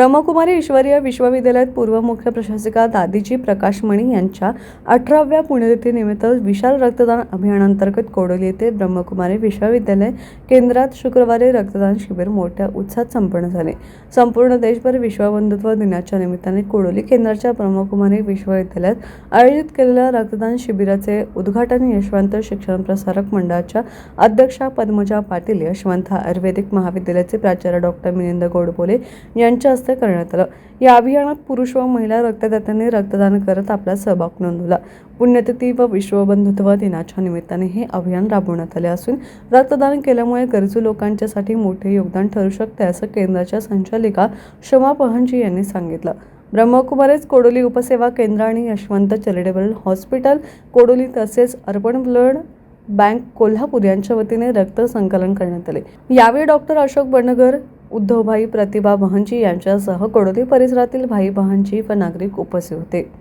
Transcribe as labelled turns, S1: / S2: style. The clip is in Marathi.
S1: ब्रह्मकुमारी ईश्वरीय विश्वविद्यालयात पूर्व मुख्य प्रशासिका दादीजी प्रकाश मणी यांच्या अठराव्या पुण्यतिथीनिमित्त विशाल रक्तदान अभियानांतर्गत कोडोली येथे ब्रह्मकुमारी विश्वविद्यालय केंद्रात शुक्रवारी रक्तदान शिबिर मोठ्या उत्साहात संपन्न झाले. संपूर्ण देशभर विश्वबंधुत्व दिनाच्या निमित्ताने कोडोली केंद्राच्या ब्रह्मकुमारी विश्वविद्यालयात आयोजित केलेल्या रक्तदान शिबिराचे उद्घाटन यशवंत शिक्षण प्रसारक मंडळाच्या अध्यक्षा पद्मजा पाटील यशवंत आयुर्वेदिक महाविद्यालयाचे प्राचार्य डॉक्टर मिलिंद गोडबोले यांच्या हस्ते करण्यात आलं. या अभियानात पुरुष व महिला रक्तदात्यांनी रक्तदान करत आपला सहभाग नोंदवला. पुण्यतिथी व विश्वबंधुत्व दिनाच्या निमित्ताने हे अभियान राबवण्यात आले असून रक्तदान केल्यामुळे गरजू लोकांच्यासाठी मोठे योगदान ठरू शकते असं केंद्राच्या संचालिका शमा पहनजी यांनी सांगितलं. ब्रह्मकुमारीच कोडोली उपसेवा केंद्र आणि यशवंत चॅरिटेबल हॉस्पिटल कोडोली तसेच अर्बन ब्लड बँक कोल्हापूर यांच्या वतीने रक्त संकलन करण्यात आले. यावेळी डॉक्टर अशोक बनगर उद्धवभाई प्रतिभा बहनजी यांच्यासह कडोली परिसरातील भाई बहनची व नागरिक उपस्थित होते.